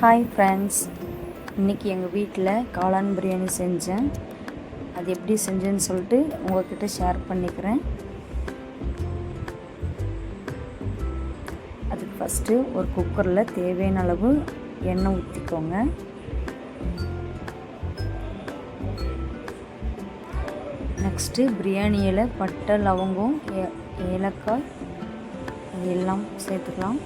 Hi friends இன்றைக்கி எங்கள் வீட்டில் காளான் பிரியாணி செஞ்சேன். அது எப்படி செஞ்சேன்னு சொல்லிட்டு உங்கள்கிட்ட ஷேர் பண்ணிக்கிறேன். அதுக்கு ஃபஸ்ட்டு ஒரு குக்கரில் தேவையான அளவு எண்ணெய் ஊற்றிக்கோங்க நெக்ஸ்ட்டு பிரியாணியில் பட்டை லவங்கம் ஏ ஏலக்காய் எல்லாம் சேர்த்துக்கலாம்.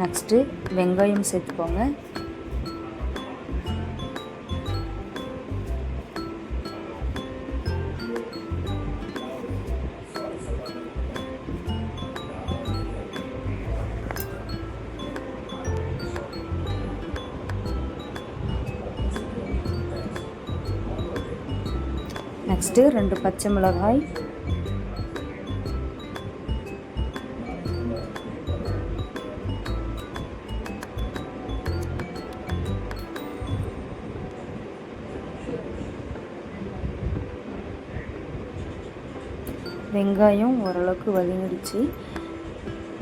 நெக்ஸ்ட்டு வெங்காயம் சேர்த்துக்கோங்க. நெக்ஸ்ட்டு ரெண்டு பச்சை மிளகாய் வெங்காயம் ஓரளவுக்கு வதங்கிடுச்சு.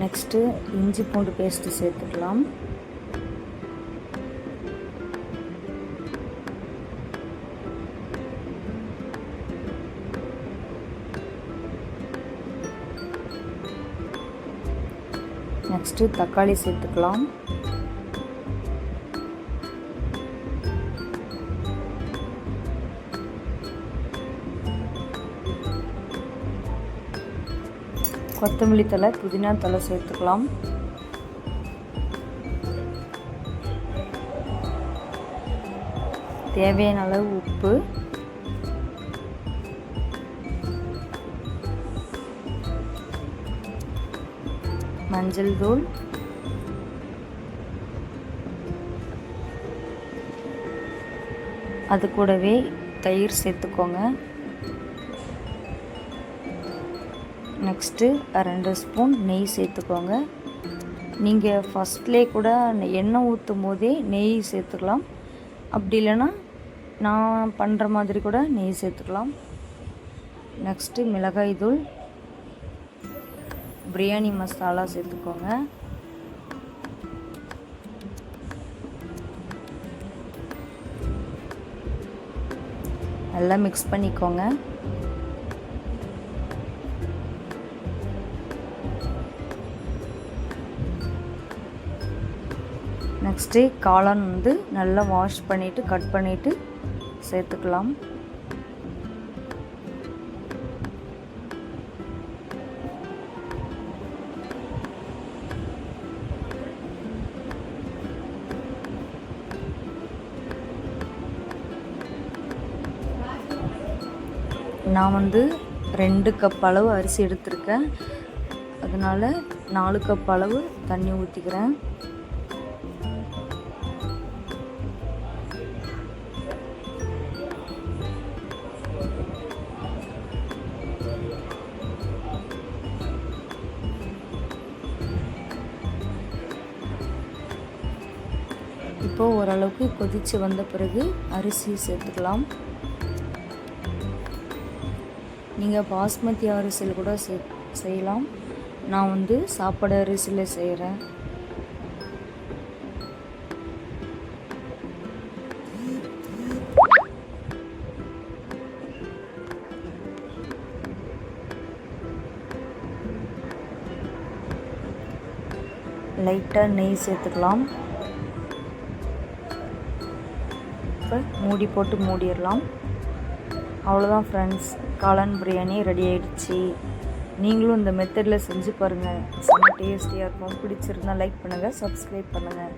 நெக்ஸ்ட்டு இஞ்சி பூண்டு பேஸ்ட்டு சேர்த்துக்கலாம். நெக்ஸ்ட்டு தக்காளி சேர்த்துக்கலாம். கொத்தமல்லி தலை புதினா தலை சேர்த்துக்கலாம். தேவையான அளவு உப்பு. மஞ்சள் தூள். அது கூடவே தயிர் சேர்த்துக்கோங்க. நெக்ஸ்ட்டு ரெண்டு ஸ்பூன் நெய் சேர்த்துக்கோங்க. நீங்கள் ஃபஸ்ட்லேயே கூட எண்ணெய் ஊற்றும் போதே நெய் சேர்த்துக்கலாம். அப்படி இல்லைன்னா நான் பண்ணுற மாதிரி கூட நெய் சேர்த்துக்கலாம். நெக்ஸ்ட்டு மிளகாய் தூள் பிரியாணி மசாலா சேர்த்துக்கோங்க. நல்லா மிக்ஸ் பண்ணிக்கோங்க. நெக்ஸ்ட்டு காளான் வந்து நல்லா வாஷ் பண்ணிவிட்டு கட் பண்ணிவிட்டு சேர்த்துக்கலாம். நான் வந்து ரெண்டு கப் அளவு அரிசி எடுத்திருக்கேன். அதனால் நாலு கப் அளவு தண்ணி ஊற்றிக்கிறேன் இப்போது ஓரளவுக்கு கொதித்து வந்த பிறகு அரிசி சேர்த்துக்கலாம். நீங்கள் பாஸ்மதி அரிசியில் கூட சே செய்யலாம். நான் வந்து சாப்பாடு அரிசியில் செய்கிறேன் லைட்டாக நெய் சேர்த்துக்கலாம். இப்போ மூடி போட்டு மூடிடலாம். அவ்வளோதான் ஃப்ரெண்ட்ஸ் காளான் பிரியாணி ரெடி ஆகிடுச்சு நீங்களும் இந்த மெத்தடில் செஞ்சு பாருங்கள் செம்ம டேஸ்டியாக இருக்கும். பிடிச்சிருந்தால் லைக் பண்ணுங்கள் சப்ஸ்கிரைப் பண்ணுங்கள்